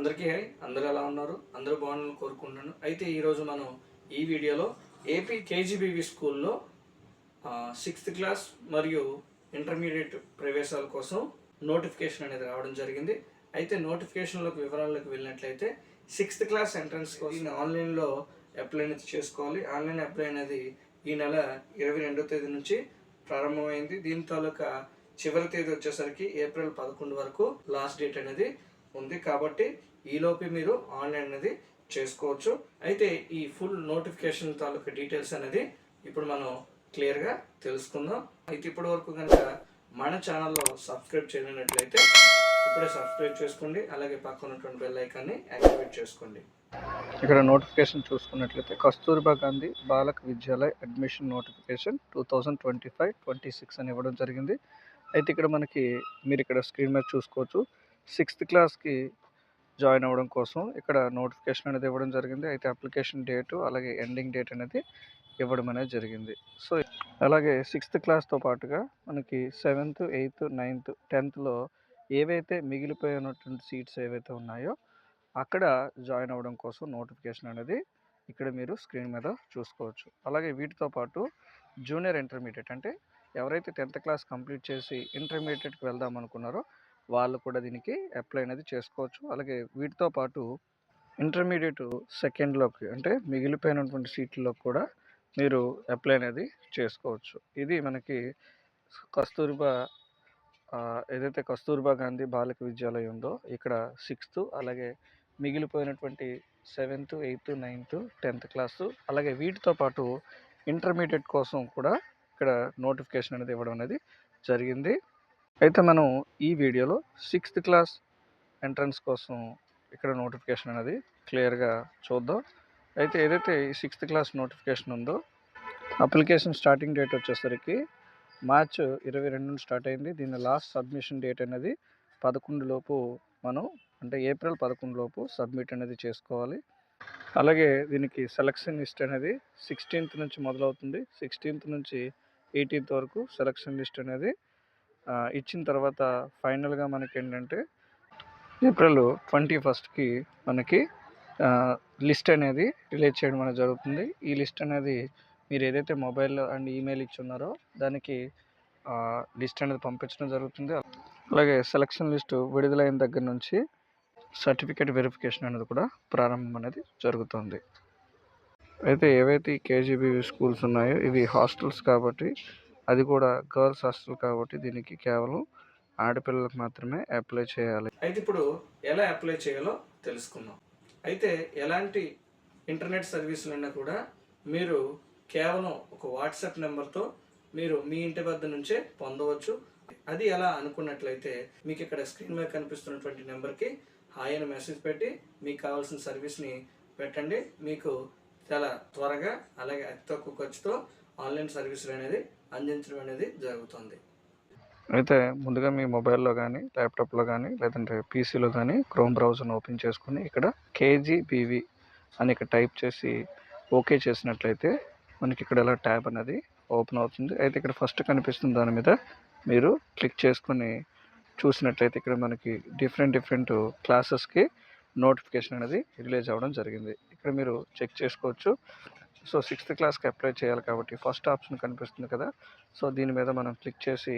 అందరికీ హై అందరూ ఎలా ఉన్నారు? అందరూ బాగుండాలని కోరుకుంటున్నాను. అయితే ఈరోజు మనం ఈ వీడియోలో ఏపీ కేజీబీవీ స్కూల్లో సిక్స్త్ క్లాస్ మరియు ఇంటర్మీడియట్ ప్రవేశాల కోసం నోటిఫికేషన్ అనేది రావడం జరిగింది. అయితే నోటిఫికేషన్లోకి వివరాల్లోకి వెళ్ళినట్లయితే సిక్స్త్ క్లాస్ ఎంట్రన్స్ కోసం ఆన్లైన్లో అప్లై అనేది చేసుకోవాలి. ఆన్లైన్ అప్లై అనేది ఈ నెల ఇరవై రెండో తేదీ నుంచి ప్రారంభమైంది. దీని తాలూకా చివరి తేదీ వచ్చేసరికి ఏప్రిల్ పదకొండు వరకు లాస్ట్ డేట్ అనేది ఉంది. కాబట్టి ఈలోపు మీరు ఆన్లైన్ అనేది చేసుకోవచ్చు. అయితే ఈ ఫుల్ నోటిఫికేషన్ తాలూకా డీటెయిల్స్ అనేది ఇప్పుడు మనం క్లియర్గా తెలుసుకుందాం. అయితే ఇప్పటి వరకు కనుక మన ఛానల్లో సబ్స్క్రైబ్ చేయనట్లయితే ఇప్పుడే సబ్స్క్రైబ్ చేసుకోండి. అలాగే పక్కన ఉన్నటువంటి బెల్ ఐకాన్ని యాక్టివేట్ చేసుకోండి. ఇక్కడ నోటిఫికేషన్ చూసుకున్నట్లయితే Kasturba Gandhi Balika Vidyalaya admission notification two thousand twenty five twenty six అని ఇవ్వడం జరిగింది. అయితే ఇక్కడ మనకి మీరు ఇక్కడ స్క్రీన్ మీద చూసుకోవచ్చు. సిక్స్త్ క్లాస్కి జాయిన్ అవ్వడం కోసం ఇక్కడ నోటిఫికేషన్ అనేది ఇవ్వడం జరిగింది. అయితే అప్లికేషన్ డేటు అలాగే ఎండింగ్ డేట్ అనేది ఇవ్వడం అనేది జరిగింది. సో అలాగే సిక్స్త్ క్లాస్తో పాటుగా మనకి సెవెంత్ ఎయిత్ నైన్త్ టెన్త్లో ఏవైతే మిగిలిపోయినటువంటి సీట్స్ ఏవైతే ఉన్నాయో అక్కడ జాయిన్ అవ్వడం కోసం నోటిఫికేషన్ అనేది ఇక్కడ మీరు స్క్రీన్ మీద చూసుకోవచ్చు. అలాగే వీటితో పాటు జూనియర్ ఇంటర్మీడియట్ అంటే ఎవరైతే టెన్త్ క్లాస్ కంప్లీట్ చేసి ఇంటర్మీడియట్కి వెళ్దాం అనుకున్నారో వాళ్ళు కూడా దీనికి అప్లై అనేది చేసుకోవచ్చు. అలాగే వీటితో పాటు ఇంటర్మీడియట్ సెకండ్లోకి అంటే మిగిలిపోయినటువంటి సీట్లలో కూడా మీరు అప్లై అనేది చేసుకోవచ్చు. ఇది మనకి కస్తూర్బా ఏదైతే కస్తూర్బా గాంధీ బాలిక విద్యాలయం ఉందో ఇక్కడ సిక్స్త్ అలాగే మిగిలిపోయినటువంటి seventh eighth ninth tenth class అలాగే వీటితో పాటు ఇంటర్మీడియట్ కోసం కూడా ఇక్కడ నోటిఫికేషన్ అనేది ఇవ్వడం అనేది జరిగింది. అయితే మనం ఈ వీడియోలో సిక్స్త్ క్లాస్ ఎంట్రన్స్ కోసం ఇక్కడ నోటిఫికేషన్ అనేది క్లియర్గా చూద్దాం. అయితే ఏదైతే ఈ సిక్స్త్ క్లాస్ నోటిఫికేషన్ ఉందో అప్లికేషన్ స్టార్టింగ్ డేట్ వచ్చేసరికి మార్చ్ ఇరవై రెండు స్టార్ట్ అయింది. దీని లాస్ట్ సబ్మిషన్ డేట్ అనేది పదకొండు లోపు మనం అంటే ఏప్రిల్ పదకొండు లోపు సబ్మిట్ అనేది చేసుకోవాలి. అలాగే దీనికి సెలక్షన్ లిస్ట్ అనేది సిక్స్టీన్త్ నుంచి మొదలవుతుంది. సిక్స్టీన్త్ నుంచి ఎయిటీన్త్ వరకు సెలక్షన్ లిస్ట్ అనేది ఇచ్చిన తర్వాత ఫైనల్గా మనకి ఏంటంటే ఏప్రిల్ ట్వంటీ ఫస్ట్కి మనకి లిస్ట్ అనేది రిలీజ్ చేయడం అనేది జరుగుతుంది. ఈ లిస్ట్ అనేది మీరు ఏదైతే మొబైల్ అండ్ ఈమెయిల్ ఇచ్చి ఉన్నారో దానికి లిస్ట్ అనేది పంపించడం జరుగుతుంది. అలాగే సెలక్షన్ లిస్టు విడుదలైన దగ్గర నుంచి సర్టిఫికేట్ వెరిఫికేషన్ అనేది కూడా ప్రారంభం అనేది జరుగుతుంది. అయితే ఏవైతే ఈ కేజీబీవీ స్కూల్స్ ఉన్నాయో ఇవి హాస్టల్స్ కాబట్టి అది కూడా గర్ల్స్ హాస్టల్ కాబట్టి దీనికి కేవలం ఆడపిల్లలకు మాత్రమే అప్లై చేయాలి. అయితే ఇప్పుడు ఎలా అప్లై చేయాలో తెలుసుకుందాం. అయితే ఎలాంటి ఇంటర్నెట్ సర్వీసులైనా కూడా మీరు కేవలం ఒక వాట్సాప్ నెంబర్తో మీరు మీ ఇంటి వద్ద నుంచే పొందవచ్చు. అది ఎలా అనుకున్నట్లయితే మీకు ఇక్కడ స్క్రీన్ మీద కనిపిస్తున్నటువంటి నెంబర్కి హాయ్ అని మెసేజ్ పెట్టి మీకు కావాల్సిన సర్వీస్ని పెట్టండి. మీకు చాలా త్వరగా అలాగే అతి తక్కువ ఖర్చుతో ఆన్లైన్ సర్వీసులు అనేది అందించడం అనేది జరుగుతుంది. అయితే ముందుగా మీ మొబైల్లో కానీ ల్యాప్టాప్లో కానీ లేదంటే పీసీలో కానీ క్రోమ్ బ్రౌజర్ను ఓపెన్ చేసుకుని ఇక్కడ కేజీబీవి అని ఇక్కడ టైప్ చేసి ఓకే చేసినట్లయితే మనకి ఇక్కడ ఇలా ట్యాబ్ అనేది ఓపెన్ అవుతుంది. అయితే ఇక్కడ ఫస్ట్ కనిపిస్తుంది దాని మీద మీరు క్లిక్ చేసుకుని చూసినట్లయితే ఇక్కడ మనకి డిఫరెంట్ డిఫరెంట్ క్లాసెస్కి నోటిఫికేషన్ అనేది రిలీజ్ అవ్వడం జరిగింది. ఇక్కడ మీరు చెక్ చేసుకోవచ్చు. సో సిక్స్త్ క్లాస్కి అప్లై చేయాలి కాబట్టి ఫస్ట్ ఆప్షన్ కనిపిస్తుంది కదా. సో దీని మీద మనం క్లిక్ చేసి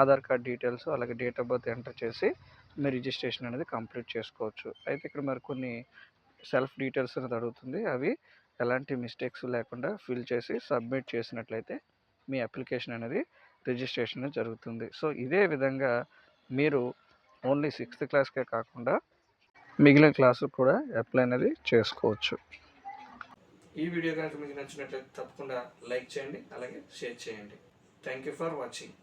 ఆధార్ కార్డ్ డీటెయిల్స్ అలాగే డేట్ ఆఫ్ బర్త్ ఎంటర్ చేసి మీ రిజిస్ట్రేషన్ అనేది కంప్లీట్ చేసుకోవచ్చు. అయితే ఇక్కడ మరి కొన్ని సెల్ఫ్ డీటెయిల్స్ అనేది అడుగుతుంది. అవి ఎలాంటి మిస్టేక్స్ లేకుండా ఫిల్ చేసి సబ్మిట్ చేసినట్లయితే మీ అప్లికేషన్ అనేది రిజిస్ట్రేషన్ అనేది జరుగుతుంది. సో ఇదే విధంగా మీరు ఓన్లీ సిక్స్త్ క్లాస్కే కాకుండా మిగిలిన క్లాసు కూడా అప్లై అనేది చేసుకోవచ్చు. ఈ వీడియో కనుక మీకు నచ్చినట్లయితే తప్పకుండా లైక్ చేయండి అలాగే షేర్ చేయండి. Thank you for watching